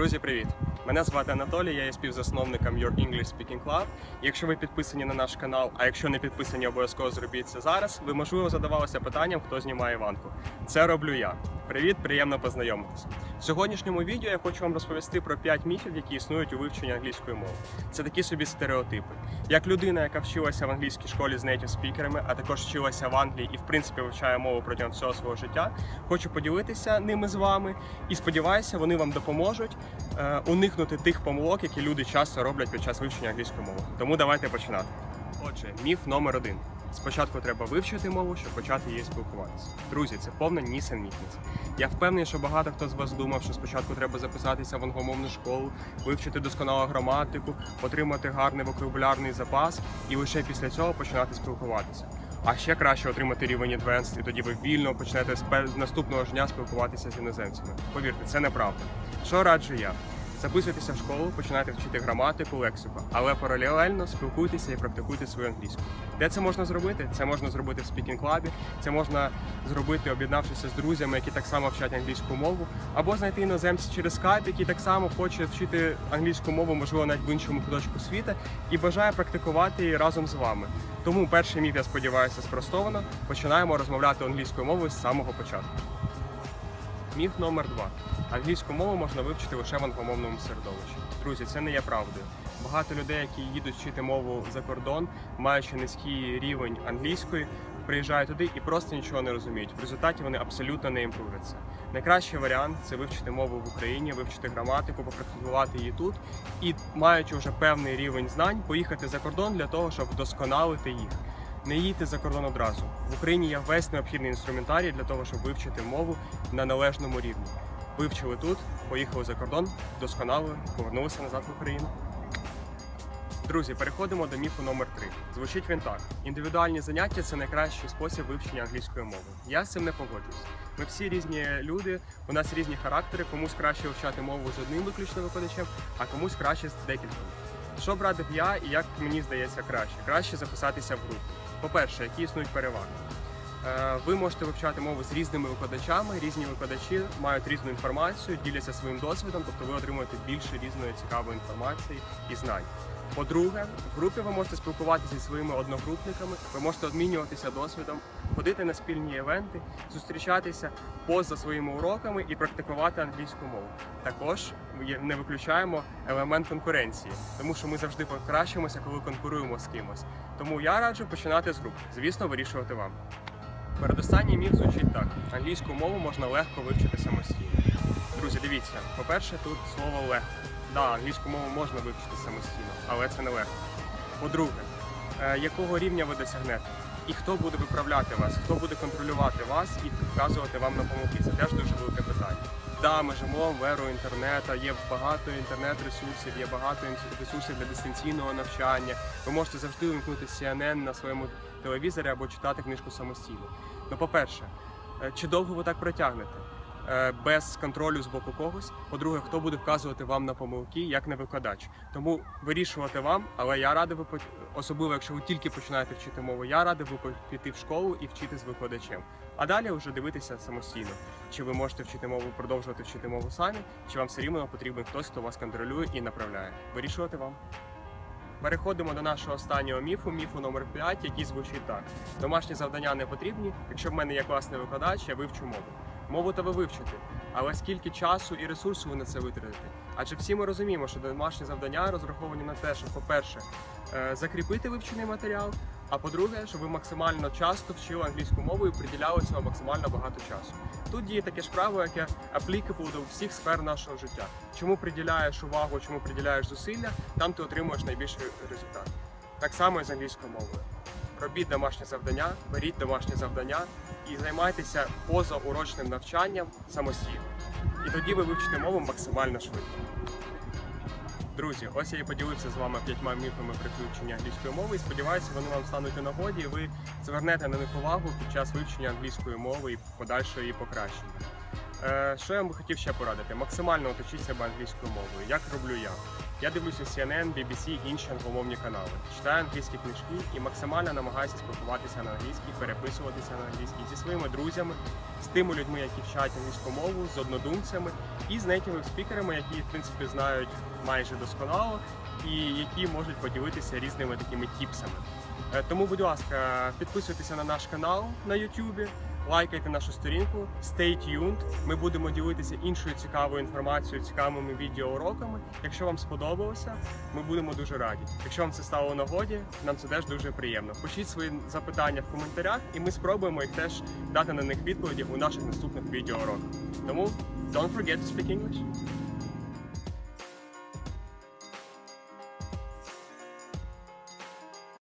Друзі, привіт! Мене звати Анатолій, я є співзасновником Your English Speaking Club. Якщо ви підписані на наш канал, а якщо не підписані, обов'язково зробіть це зараз. Ви можливо задавалися питанням, хто знімає Іванку. Це роблю я. Привіт, приємно познайомитися. В сьогоднішньому відео я хочу вам розповісти про 5 міфів, які існують у вивченні англійської мови. Це такі собі стереотипи. Як людина, яка вчилася в англійській школі з нейтів спікерами, а також вчилася в Англії і в принципі вивчає мову протягом всього свого життя, хочу поділитися ними з вами і сподіваюся, вони вам допоможуть уникнути тих помилок, які люди часто роблять під час вивчення англійської мови. Тому давайте починати. Отже, міф номер один. Спочатку треба вивчити мову, щоб почати її спілкуватися. Друзі, це повна нісенітниця. Я впевнений, що багато хто з вас думав, що спочатку треба записатися в англомовну школу, вивчити досконалу граматику, отримати гарний вокабулярний запас і лише після цього починати спілкуватися. А ще краще отримати рівень Advanced, і тоді ви вільно почнете з наступного ж дня спілкуватися з іноземцями. Повірте, це неправда. Що раджу я? Записуйтеся в школу, починайте вчити граматику, лексику, але паралельно спілкуйтеся і практикуйте свою англійську. Де це можна зробити? Це можна зробити в спікінг клабі, це можна зробити, об'єднавшися з друзями, які так само вчать англійську мову, або знайти іноземця через скайп, який так само хоче вчити англійську мову, можливо, навіть в іншому куточку світу, і бажає практикувати її разом з вами. Тому перший міф, я сподіваюся, спростовано. Починаємо розмовляти англійською мовою з самого початку. Міф номер два. Англійську мову можна вивчити лише в англомовному середовищі. Друзі, це не є правдою. Багато людей, які їдуть вчити мову за кордон, маючи низький рівень англійської, приїжджають туди і просто нічого не розуміють. В результаті вони абсолютно не імпровуються. Найкращий варіант це вивчити мову в Україні, вивчити граматику, попрактикувати її тут і, маючи вже певний рівень знань, поїхати за кордон для того, щоб вдосконалити їх. Не їдьте за кордон одразу. В Україні є весь необхідний інструментарій для того, щоб вивчити мову на належному рівні. Вивчили тут, поїхали за кордон, вдосконалили, повернулися назад в Україну. Друзі, переходимо до міфу номер 3 Звучить він так: індивідуальні заняття це найкращий спосіб вивчення англійської мови. Я з цим не погоджуюсь. Ми всі різні люди, у нас різні характери, комусь краще вивчати мову з одним виключно викладачем, а комусь краще з декількома. Що б радив я і як мені здається краще? Краще записатися в групу. По-перше, які існують переваги. Е, Ви можете вивчати мову з різними викладачами. Різні викладачі мають різну інформацію, діляться своїм досвідом, тобто ви отримуєте більше різної цікавої інформації і знань. По-друге, в групі ви можете спілкуватися зі своїми одногрупниками, ви можете обмінюватися досвідом, ходити на спільні івенти, зустрічатися поза своїми уроками і практикувати англійську мову. Також не виключаємо елемент конкуренції, тому що ми завжди покращимося, коли конкуруємо з кимось. Тому я раджу починати з груп. Звісно, вирішувати вам. Передостанній міф звучить так: англійську мову можна легко вивчити самостійно. Друзі, дивіться, по-перше, тут слово легко. Да, англійську мову можна вивчити самостійно, але це не легко. По-друге, е, якого рівня ви досягнете? І хто буде виправляти вас, хто буде контролювати вас і вказувати вам на помилки? Це теж дуже велике питання. Да, ми живемо в еру інтернету, є багато інтернет-ресурсів, є багато ресурсів для дистанційного навчання. Ви можете завжди увімкнути CNN на своєму телевізорі або читати книжку самостійно. Ну, по-перше, е, чи довго ви так протягнете? Е, Без контролю з боку когось. По-друге, хто буде вказувати вам на помилки, як не викладач. Тому вирішувати вам, але я радий ви по- особливо, якщо ви тільки починаєте вчити мову, я радий ви по- піти в школу і вчити з викладачем. А далі вже дивитися самостійно, чи ви можете вчити мову, продовжувати вчити мову самі, чи вам все рівно потрібен хтось, хто вас контролює і направляє. Вирішувати вам. Переходимо до нашого останнього міфу, міфу номер 5, який звучить так: домашні завдання не потрібні. Якщо в мене є класний викладач, я вивчу мову. Мову то ви вивчите, але скільки часу і ресурсу ви на це витратите? Адже всі ми розуміємо, що домашні завдання розраховані на те, що, по-перше, е, закріпити вивчений матеріал, а по-друге, щоб ви максимально часто вчили англійську мову і приділяли цього максимально багато часу. Тут діє таке ж правило, яке applicable до всіх сфер нашого життя. Чому приділяєш увагу, чому приділяєш зусилля, там ти отримуєш найбільший результат. Так само і з англійською мовою. Робіть домашні завдання, беріть домашні завдання і займайтеся позаурочним навчанням самостійно. І тоді ви вивчите мову максимально швидко. Друзі, ось я і поділився з вами п'ятьма міфами приключення англійської мови. І сподіваюся, вони вам стануть у нагоді, і ви звернете на них увагу під час вивчення англійської мови і подальшого її покращення. Е, що я вам хотів ще порадити? Максимально оточіться англійською мовою. Як роблю я? Я дивлюся CNN, BBC, інші англомовні канали, читаю англійські книжки і максимально намагаюся спілкуватися на англійській, переписуватися на англійській зі своїми друзями, з тими людьми, які вчать англійську мову, з однодумцями і з нейтівими спікерами, які в принципі знають майже досконало і які можуть поділитися різними такими тіпсами. Е, Тому, будь ласка, підписуйтеся на наш канал на YouTube, лайкайте нашу сторінку, stay tuned. Ми будемо ділитися іншою цікавою інформацією, цікавими відеоуроками. Якщо вам сподобалося, ми будемо дуже раді. Якщо вам це стало нагоді, нам це теж дуже приємно. Пишіть свої запитання в коментарях, і ми спробуємо їх теж дати на них відповіді у наших наступних відеоуроках. Тому don't forget to speak English.